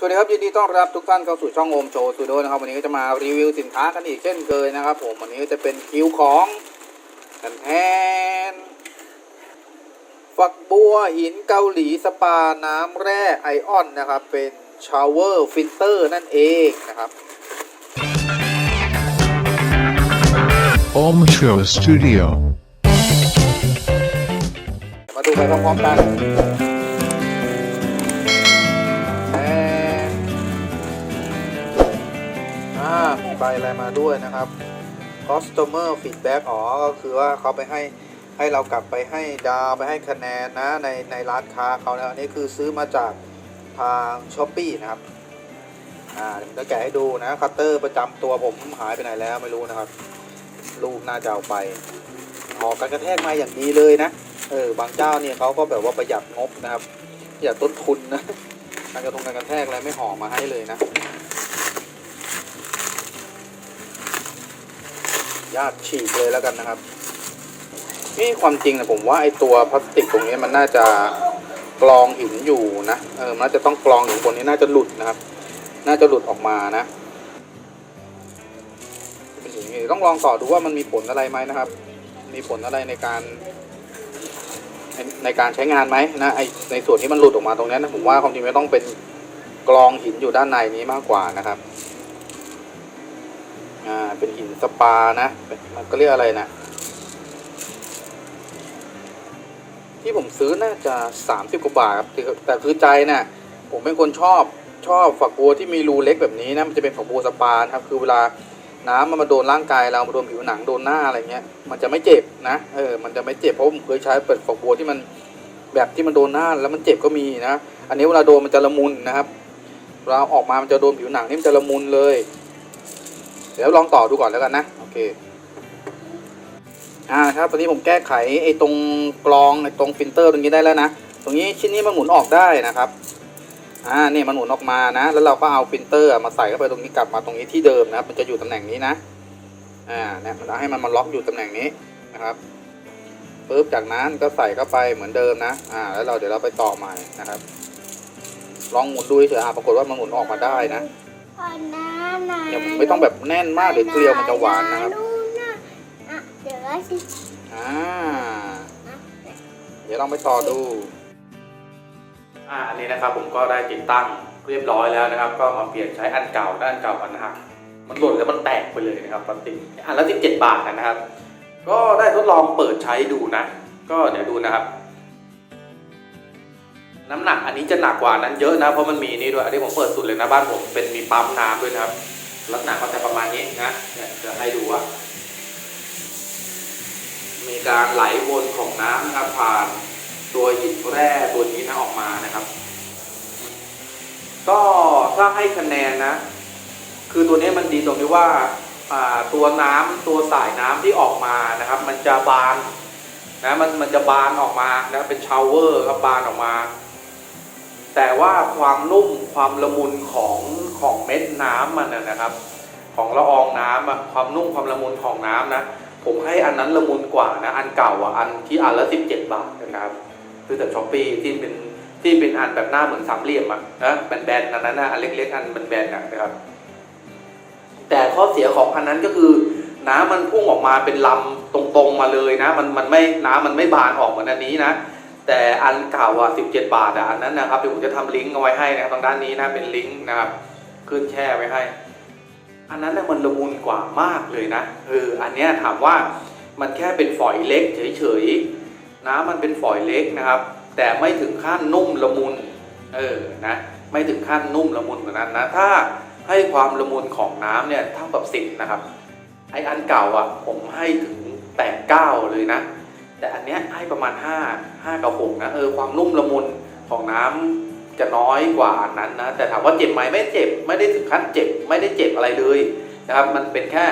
สวัสดีครับยินดีต้อนรับทุกท่านเข้าสู่ช่องโอมโชว์สตูดิโอนะครับวันนี้ก็จะมารีวิวสินค้ากันอีกเช่นเคยนะครับ ผมวันนี้ก็จะเป็นคิวของกันแทนฝักบัวหินเกาหลีสปาน้ำแร่ไอออนนะครับ เป็นชาวเวอร์ฟิลเตอร์นั่นเองนะครับ Om Show Studio. มาดูไปพร้อมๆกัน มีใบอะไรมาด้วยนะครับ customer feedback อ๋อ ก็คือว่าเขาไปให้ให้เรากลับไปให้ดาวไปให้คะแนนนะในในร้านค้าเขานะอันนี้คือซื้อมาจากทาง s h อ p e e นะครับ อ่าเดี๋ยวผมจะแกะให้ดูนะคัตเตอร์ประจำตัวผมหายไปไหนแล้วไม่รู้นะครับลูกน่าจะเอาไปออกกันกระแทกมาอย่างดีเลยนะ เออบางเจ้าเนี่ยเขาก็แบบว่าประหยัดงบนะครับประหยัดต้นทุนนะการกระทงการกระแทกอะไรไม่ห่อมาให้เลยนะ ญาตฉีกเลยแล้วกันนะครับ นี่ความจริงนะผมว่าไอตัวพลาสติกตรงนี้มันน่าจะกรองหินอยู่นะเออมันน่าจะต้องกรองอยู่บนนี้น่าจะหลุดนะครับ น่าจะหลุดออกมานะเป็นอย่างนี้ต้องลองต่อดูว่ามันมีผลอะไรไหมนะครับ มีผลอะไรในการ ในการใช้งานไหมนะไอในส่วนที่มันหลุดออกมาตรงนี้นะผมว่าความจริงไม่ต้องเป็นกรองหินอยู่ด้านในนี้มากกว่านะครับ อ่า เป็นหินสปานะ มันก็เรียกอะไรนะ ที่ผมซื้อน่าจะสามสิบกว่าบาทครับ แต่คือใจน่ะ ผมเป็นคนชอบ ชอบฝักบัวที่มีรูเล็กแบบนี้นะ มันจะเป็นฝักบัวสปานะครับ คือเวลาน้ำมันมาโดนร่างกายเรามาโดนผิวหนังโดนหน้าอะไรเงี้ย มันจะไม่เจ็บนะ เออ มันจะไม่เจ็บเพราะผมเคยใช้เปิดฝักบัวที่มันแบบที่มันโดนหน้าแล้วมันเจ็บก็มีนะ อันนี้เวลาโดนมันจะละมุนนะครับเวลาออกมามันจะโดนผิวหนังนี่มันจะละมุนเลย ดี๋ยวลองต่อดูก่อนแล้วกันนะโอเคอ่าครับตอนนี้ผมแก้ไขไอ้ตรงกรองไอ้ตรงฟิลเตอร์ตรงนี้ได้แล้วนะตรงนี้ชิ้นนี้มันหมุนออกได้นะครับอ่าเนี่ยมันหมุนออกมานะ แล้วเราก็เอาฟิลเตอร์มาใส่เข้าไปตรงนี้กลับมาตรงนี้ที่เดิมนะครับ มันจะอยู่ตำแหน่งนี้นะอ่าเนี่ยมันให้มันมาล็อกอยู่ตำแหน่งนี้นะครับปุ๊บจากนั้นก็ใส่เข้าไปเหมือนเดิมนะอ่าแล้วเราเดี๋ยวเราไปต่อใหม่นะครับ ลองหมุนดูเฉยๆอ่าปรากฏว่ามันหมุนออกมาได้นะ ก่อนนะนะอย่าไม่ต้องแบบแน่นมากเดี๋ยวเกลียวมันจะหวานนะครับนู่นน่ะอะเดี๋ยวเราสิอ่าเดี๋ยวลองไปต่อดูอ่าอันนี้นะครับผมก็ได้ติดตั้งเรียบร้อยแล้วนะครับ ก็มาเปลี่ยนใช้อันเก่าด้านเก่ามันหักมันหล่นแล้วมันแตกไปเลยนะครับพลาสติกอันละ17บาทนะครับ ก็ได้ทดลองเปิดใช้ดูนะ ก็เดี๋ยวดูนะครับ น้ำหนักอันนี้จะหนักกว่านั้นเยอะนะเพราะมันมีนี่ด้วยอันนี้ผมเปิดสุดเลยนะบ้านผมเป็นมีปั๊มน้ำด้วยนะครับ ลักษณะก็จะประมาณนี้นะเนี่ยจะให้ดูว่ามีการไหลวนของน้ำนะครับผ่านตัวหินแร่ตัวนี้นะออกมานะครับ ก็ถ้าให้คะแนนนะ คือตัวนี้มันดีตรงที่ว่าตัวน้ำตัวสายน้ำที่ออกมานะครับ มันจะบานนะมันมันจะบานออกมานะเป็นชาวเวอร์ครับบานออกมา แต่ว่าความนุ่มความละมุนของของเม็ดน้ำมันนะครับ ของละอองน้ำอะความนุ่มความละมุนของน้ำนะผมให้อันนั้นละมุนกว่านะอันเก่าอะอันที่อันละสิบเจ็ดบาทนะครับคือแต่ช้อปปี้ที่เป็นที่เป็นอันแบบหน้าเหมือนสามเหลี่ยมอะนะแบนๆอันนั้นนะอันเล็กๆอันแบนๆนะครับ แต่ข้อเสียของอันนั้นก็คือน้ำมันพุ่งออกมาเป็นลำตรงๆมาเลยนะ มันมันไม่น้ำมันไม่บานออกเหมือนอันนี้นะ แต่อันเก่าอะสิบเจ็ดบาทอะอันนั้นนะครับเดี๋ยวผมจะทำลิงก์เอาไว้ให้นะครับทางด้านนี้นะเป็นลิงก์นะครับขึ้นแช่ไว้ให้ อันนั้นน่ะมันละมุนกว่ามากเลยนะเอออันเนี้ยถามว่ามันแค่เป็นฝอยเล็กเฉยๆน้ำมันเป็นฝอยเล็กนะครับ แต่ไม่ถึงขั้นนุ่มละมุนเออนะไม่ถึงขั้นนุ่มละมุนเหมือนนั้นนะถ้าให้ความละมุนของน้ำเนี่ยเท่ากับสิบนะครับไออันเก่าอะผมให้ถึงแปดเก้าเลยนะ แต่อันเนี้ยให้ประมาณห้าห้ากับหกนะเออความนุ่มละมุนของน้ำจะน้อยกว่านั้นนะแต่ถามว่าเจ็บไหมไม่เจ็บไม่ได้ถึงขั้นเจ็บไม่ได้เจ็บอะไรเลยนะครับ มันเป็นแค่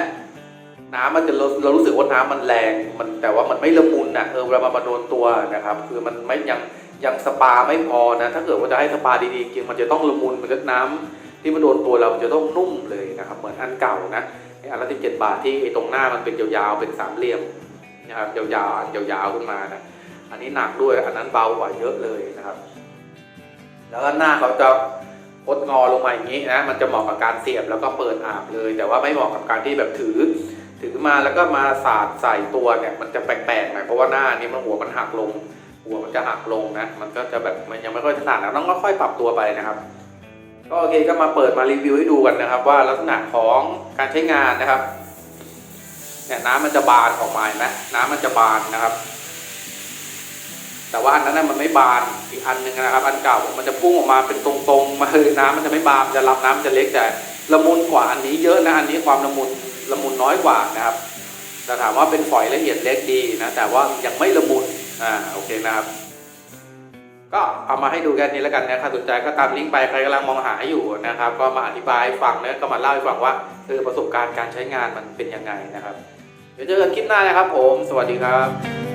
น้ำมันจะเราเรารู้สึกว่าน้ำมันแรงมันแต่ว่ามันไม่ละมุนนะเออเวลามันมาโดนตัวนะครับ คือมันไม่ยังยังสปาไม่พอนะถ้าเกิดว่าจะให้สปาดีๆจริงมันจะต้องละมุนมันจะน้ำที่มันโดนตัวเราจะต้องนุ่มเลยนะครับ เหมือนอันเก่านะอันละสิบเจ็ดบาทที่ตรงหน้ามันเป็นยาวๆเป็นสามเหลี่ยม นะครับยาวๆยาวๆขึ้นมานะอันนี้หนักด้วยอันนั้นเบากว่าเยอะเลยนะครับ แล้วก็หน้าเขาจะคดงอลงมาอย่างนี้นะมันจะเหมาะกับการเสียบแล้วก็เปิดอาบเลย แต่ว่าไม่เหมาะกับการที่แบบถือ ถือมาแล้วก็มาสาดใส่ตัวเนี่ยมันจะแปลกๆหน่อยเพราะว่าหน้านี้มันหัวมันหักลง หัวมันจะหักลงนะมันก็จะแบบมันยังไม่ค่อยถนัดนะต้องค่อยปรับตัวไปนะครับก็โอเคก็มาเปิดมารีวิวให้ดูกันนะครับ ว่าลักษณะของการใช้งานนะครับ เนี่ยน้ำมันจะบานออกมาเห็นไหมน้ำมันจะบานนะครับ แต่ว่าอันนั้นนะมันไม่บานอีกอันหนึ่งนะครับ อันเก่ามันจะพุ่งออกมาเป็นตรงๆมาเลยน้ำมันจะไม่บานจะรับน้ำมันจะเล็กแต่ละมุนกว่าอันนี้เยอะนะอันนี้ความละมุนละมุนน้อยกว่านะครับแต่ถามว่าเป็นฝอยละเอียดเล็กดีนะแต่ว่ายังไม่ละมุนอ่าโอเคนะครับ ก็เอามาให้ดูแค่นี้แล้วกันนะใครสนใจก็ตามลิงก์ไปใครกำลังมองหาอยู่นะครับ ก็มาอธิบายฟังนะก็มาเล่าให้ฟังว่าเออประสบการณ์การใช้งานมันเป็นยังไงนะครับ เดี๋ยวเจอกันคลิปหน้านะครับผม สวัสดีครับ